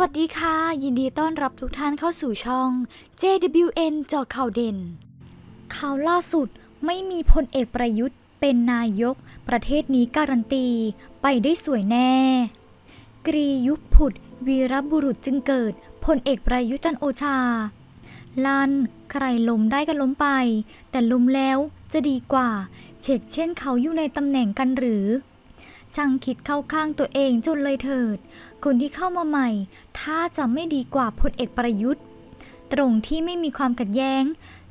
วัสดีค่ะ ยินดีต้อนรับทุกท่านเข้าสู่ช่อง JWN จอข่าวเด่น ข่าวล่าสุดไม่มีพลเอกประยุทธ์ เป็นนายก ประเทศนี้การันตี ไปได้สวยแน่ กรียุคผุด วีรบุรุษจึงเกิดพลเอกประยุทธ์จันโอชา ลัน ใครล้มได้ก็ล้มไป แต่ล้มแล้วจะดีกว่าเช็คเช่นเขาอยู่ในตำแหน่งกันหรือช่างคิดเข้าข้างตัวเองจนเลยเถิด คนที่เข้ามาใหม่ ถ้าจะไม่ดีกว่าพลเอกประยุทธ์ ตรงที่ไม่มีความขัดแย้ง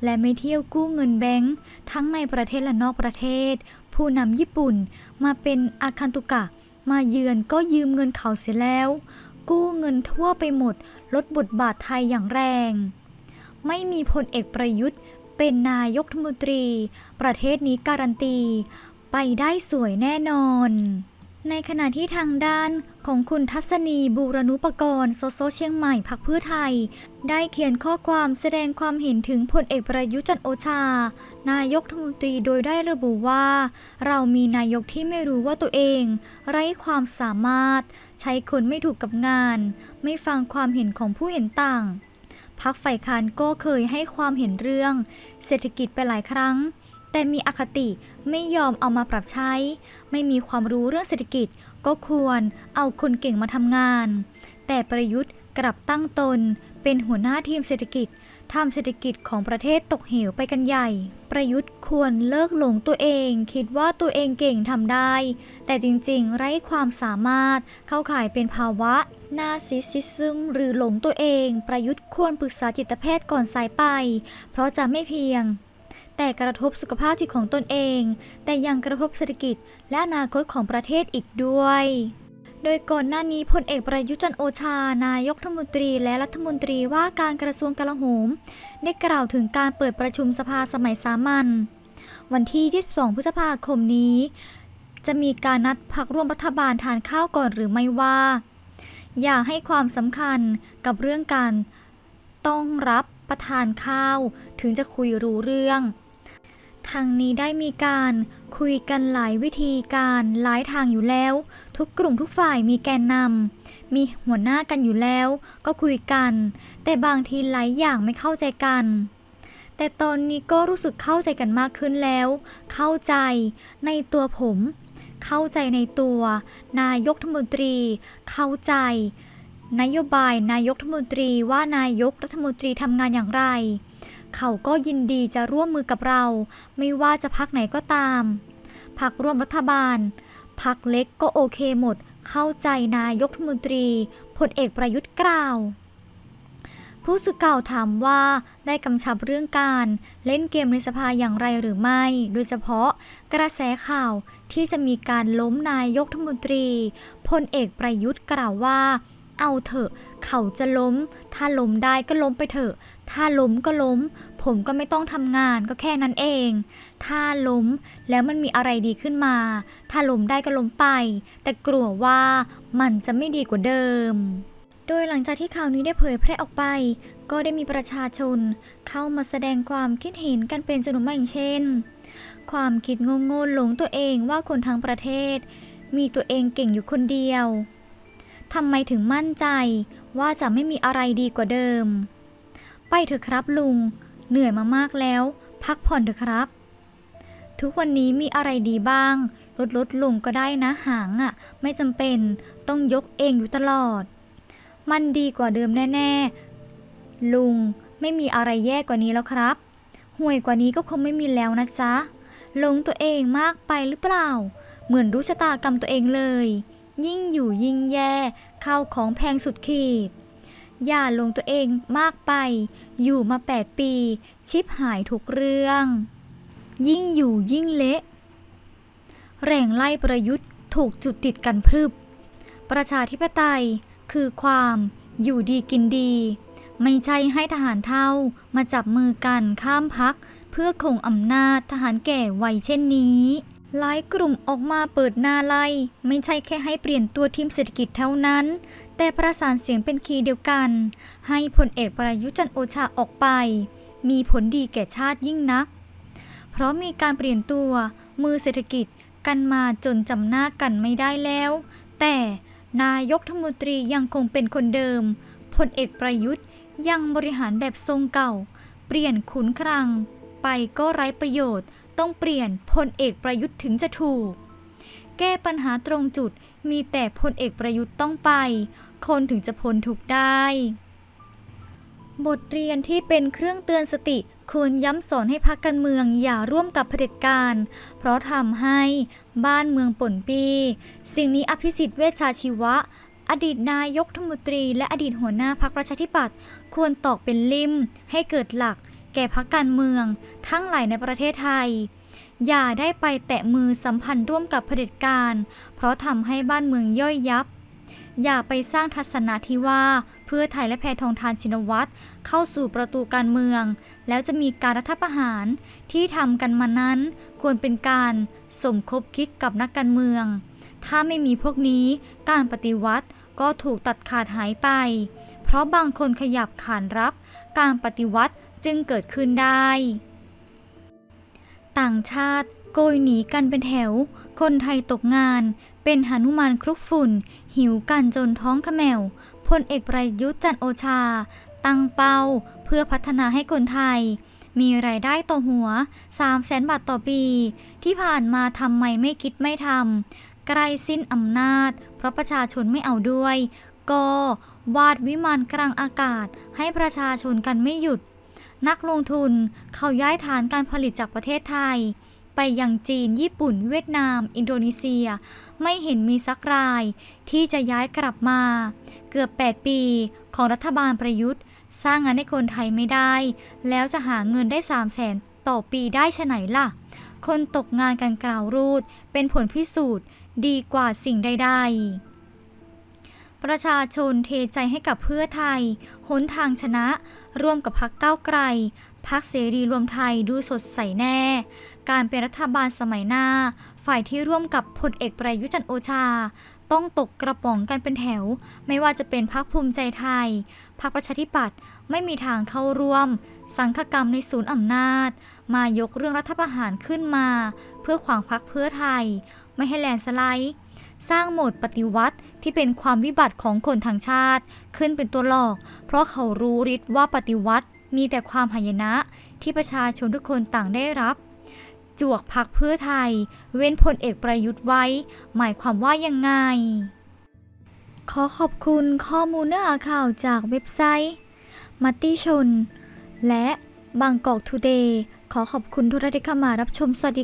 และไม่เที่ยวกู้เงินแบงค์ทั้งในประเทศและนอกประเทศ ผู้นำญี่ปุ่นมาเป็นอาคันตุกะ มาเยือนก็ยืมเงินเขาเสียแล้ว กู้เงินทั่วไปหมด ลดบทบาทไทยอย่างแรง ไม่มีพลเอกประยุทธ์ เป็นนายกรัฐมนตรี ประเทศนี้การันตี ไปได้สวยแน่นอน ในขณะที่ทางด้านของคุณทัศนีบูรณุปกรณ์โซโซเชียงใหม่พักเพื่อไทย ได้เขียนข้อความแสดงความเห็นถึงพลเอกประยุจันโอชา นายกรัฐมนตรีโดยได้ระบุว่า เรามีนายกที่ไม่รู้ว่าตัวเอง ไร้ความสามารถ ใช้คนไม่ถูกกับงาน ไม่ฟังความเห็นของผู้เห็นต่างพักฝ่ายค้านก็เคยให้ความเห็นเรื่อง เศรษฐกิจไปหลายครั้ง แต่มีอคติไม่ยอมเอามาปรับใช้ ไม่มีความรู้เรื่องเศรษฐกิจก็ควรเอาคนเก่งมาทำงาน แต่ประยุทธ์กลับตั้งตน เป็นหัวหน้าทีมเศรษฐกิจทำเศรษฐกิจของประเทศตกเหวไปกันใหญ่ ประยุทธ์ควรเลิกหลงตัวเอง คิดว่าตัวเองเก่งทำได้ แต่จริงๆ ไร้ความสามารถเข้าข่ายเป็นภาวะนาซิสซิซึมหรือหลงตัวเอง ประยุทธ์ควรปรึกษาจิตแพทย์ก่อนสายไป เพราะจะไม่เพียง แต่กระทบสุขภาพจิตของตนเอง แต่ยังกระทบเศรษฐกิจและอนาคตของประเทศอีกด้วย โดยก่อนหน้านี้พลเอกประยุจันโอชา นายกรัฐมนตรีและรัฐมนตรีว่าการกระทรวงกลาโหม ได้กล่าวถึงการเปิดประชุมสภาสมัยสามัญวันที่ 22 พฤษภาคมนี้ จะมีการนัดพักร่วมรัฐบาลทานข้าวก่อนหรือไม่ว่า อย่าให้ความสำคัญกับเรื่องการต้องรับประทานข้าวถึงจะคุยรู้เรื่อง ทางนี้ได้มีการคุยกันหลายวิธีการหลายทางอยู่แล้ว ทุกกลุ่มทุกฝ่ายมีแกนนำมีหัวหน้ากันอยู่แล้ว ก็คุยกัน แต่บางทีหลายอย่างไม่เข้าใจกัน แต่ตอนนี้ก็รู้สึกเข้าใจกันมากขึ้นแล้ว เข้าใจในตัวผม เข้าใจในตัว นายกรัฐมนตรี เข้าใจ นโยบายนายกรัฐมนตรีว่านายกรัฐมนตรีทำงานอย่างไร เขาก็ยินดีจะร่วมมือกับเรา ไม่ว่าจะพักไหนก็ตามพักร่วมรัฐบาลพักเล็กก็โอเคหมด เข้าใจนายกรัฐมนตรีพลเอกประยุทธ์กล่าว ผู้สื่อข่าวถามว่าได้กำชับเรื่องการเล่นเกมในสภาอย่างไรหรือไม่ โดยเฉพาะกระแสข่าวที่จะมีการล้มนายกรัฐมนตรีพลเอกประยุทธ์กล่าวว่า เอาเถอะ เขาจะล้ม ถ้าล้มได้ก็ล้มไปเถอะ ถ้าล้มก็ล้ม ผมก็ไม่ต้องทำงานก็แค่นั้นเอง ถ้าล้มแล้วมันมีอะไรดีขึ้นมา ถ้าล้มได้ก็ล้มไป แต่กลัวว่ามันจะไม่ดีกว่าเดิม โดยหลังจากที่ข่าวนี้ได้เผยแพร่ออกไป ก็ได้มีประชาชน เข้ามาแสดงความคิดเห็นกันเป็นจำนวนมากอย่างเช่น ความคิดโง่ๆหลงตัวเองว่าคนทั้งประเทศ มีตัวเองเก่งอยู่คนเดียว ทำไมถึงมั่นใจว่าจะไม่มีอะไรดีกว่าเดิม ไปเถอะครับลุง เหนื่อยมามากแล้ว พักผ่อนเถอะครับ ทุกวันนี้มีอะไรดีบ้าง ลดลดลงก็ได้นะหางอะ่ะ ไม่จำเป็นต้องยกเองอยู่ตลอด มันดีกว่าเดิมแน่ ๆ ลุงไม่มีอะไรแย่กว่านี้แล้วครับห่วยกว่านี้ก็คงไม่มีแล้วนะจ๊ะลงตัวเองมากไปหรือเปล่า เหมือนรู้ชะตากรรมตัวเองเลย ยิ่งอยู่ยิ่งแย่ข้าวของแพงสุดขีด อย่าลงตัวเองมากไป อยู่มา 8 ปี ชิปหายทุกเรื่อง ยิ่งอยู่ยิ่งเละ แรงไล่ประยุทธ์ถูกจุดติดกันพรึบ ประชาธิปไตยคือความอยู่ดีกินดี ไม่ใช่ให้ทหารเท่ามาจับมือกันข้ามพัก เพื่อคงอำนาจทหารแก่วัยเช่นนี้ หลายกลุ่มออกมาเปิดหน้าไล่ไม่ใช่แค่ให้เปลี่ยนตัวทีมเศรษฐกิจเท่านั้น แต่ประสานเสียงเป็นคีย์เดียวกัน ให้พลเอกประยุจันโอชาออกไป มีผลดีแก่ชาติยิ่งนัก เพราะมีการเปลี่ยนตัวมือเศรษฐกิจกันมาจนจำหน้ากันไม่ได้แล้ว แต่นายกรัฐมนตรียังคงเป็นคนเดิมพลเอกประยุทธ์ยังบริหารแบบทรงเก่า เปลี่ยนขุนคลัง ไปก็ไร้ประโยชน์ ต้องเปลี่ยนพลเอกประยุทธ์ถึงจะถูก แก้ปัญหาตรงจุดมีแต่พลเอกประยุทธ์ต้องไป คนถึงจะพ้นทุกได้ บทเรียนที่เป็นเครื่องเตือนสติควรย้ำสอนให้พักการเมืองอย่าร่วมกับเผด็จการ เพราะทำให้บ้านเมืองป่นปีสิ่งนี้อภิสิทธิ์เวชชาชีวะ อดีตนายกรัฐมนตรี และอดีตหัวหน้าพรรคประชาธิปัตย์ควรตอกเป็นลิ่มให้เกิดหลัก แก่พักการเมือง ทั้งหลายในประเทศไทย อย่าได้ไปแตะมือสัมพันธ์ร่วมกับเผด็จการ เพราะทำให้บ้านเมืองย่อยยับ อย่าไปสร้างทัศนะที่ว่า เพื่อไทยและแพทองทานชินวัตรเข้าสู่ประตูการเมือง แล้วจะมีการรัฐประหารที่ทำกันมานั้น ควรเป็นการสมคบคิดกับนักการเมือง ถ้าไม่มีพวกนี้การปฏิวัติก็ถูกตัดขาดหายไป เพราะบางคนขยับขานรับ การปฏิวัติ จึงเกิดขึ้นได้ ต่างชาติโกยหนีกันเป็นแถว คนไทยตกงาน เป็นหนุมานคลุกฝุ่น หิวกันจนท้องขมแมวพลเอกประยุทธ์จันโอชา ตั้งเป้าเพื่อพัฒนาให้คนไทย มีรายได้ต่อหัว3แสนบาทต่อปี ที่ผ่านมาทำไมไม่คิดไม่ทำใกล้สิ้นอำนาจ เพราะประชาชนไม่เอาด้วย ก็วาดวิมานกลางอากาศให้ประชาชนกันไม่หยุด นักลงทุนเขาย้ายฐานการผลิตจากประเทศไทย ไปยังจีน ญี่ปุ่น เวียดนาม อินโดนีเซีย ไม่เห็นมีสักรายที่จะย้ายกลับมา เกือบ 8 ปีของรัฐบาลประยุทธ์ สร้างงานให้คนไทยไม่ได้ แล้วจะหาเงินได้ 3 0 0แสนต่อปีได้ชะไหนล่ะ คนตกงานกันกล่าวรูด เป็นผลพิสูจน์ดีกว่าสิ่งใดๆประชาชนเทใจให้กับเพื่อไทยหนทางชนะ ร่วมกับพักก้าวไกลพักเสรีรวมไทยดูสดใสแน่ การเป็นรัฐบาลสมัยหน้า ฝ่ายที่ร่วมกับพลเอกประยุทธ์จันโอชา ต้องตกกระป๋องกันเป็นแถว ไม่ว่าจะเป็นพักภูมิใจไทยพักประชาธิปัตย์ไม่มีทางเข้าร่วม สังฆกรรมในศูนย์อำนาจ มายกเรื่องรัฐประหารขึ้นมา เพื่อขวางพักเพื่อไทย ไม่ให้แลนสไลด์ สร้างโหมดปฏิวัติที่เป็นความวิบัติของคนทางชาติ ขึ้นเป็นตัวหลอก เพราะเขารู้ฤทธิ์ว่าปฏิวัติมีแต่ความหายนะที่ประชาชนทุกคนต่างได้รับ จวกพักเพื่อไทย เว้นพลเอกประยุทธ์ไว้ หมายความว่ายังไง ขอขอบคุณข้อมูลเนื้อข่าวจากเว็บไซต์มัตติชน และบางกอกทูเดย์ขอขอบคุณทุกท่านที่เข้ามารับชมสวัสดี